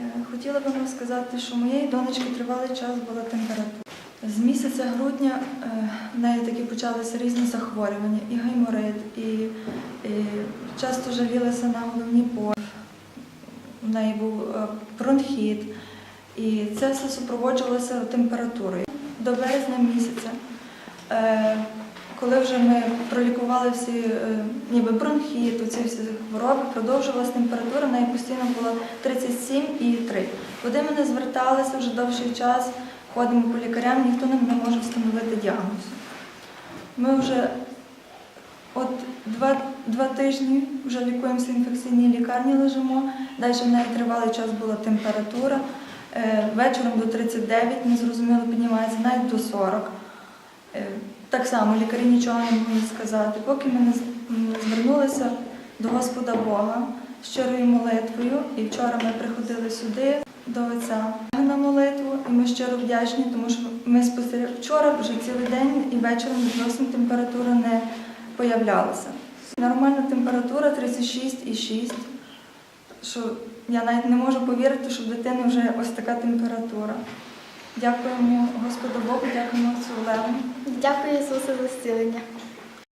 Е, Хотіла би вам сказати, що у моєї донечки тривалий час була температура. З місяця грудня е, в неї таки почалися різні захворювання, і гайморит, і, і часто жалілася на головні болі. У неї був е, бронхіт, і це все супроводжувалося температурою. До березня місяця, коли вже ми пролікували всі е, ніби бронхіт, оці всі хвороби, продовжувалася температура, неї постійно була 37,3. Куди ми не зверталися вже довший час, ходимо по лікарям, ніхто не може встановити діагноз. Ми вже от два, два тижні вже лікуємося в інфекційній лікарні, лежимо. Далі в неї тривалий час була температура. Е, Вечором до 39, незрозуміло піднімається, навіть до 40. Е, Так само лікарі нічого не могли сказати. Поки ми не звернулися до Господа Бога щирою молитвою, і вчора ми приходили сюди до Отця на молитву, і ми щиро вдячні, тому що ми спостерігали вчора вже цілий день і вечором відносно температура не появлялася. Нормальна температура 36,6, що я навіть не можу повірити, що в дитини вже ось така температура. Дякуємо Господу Богу, дякуємо Отцю Олегу. Дякую Ісусе за зцілення.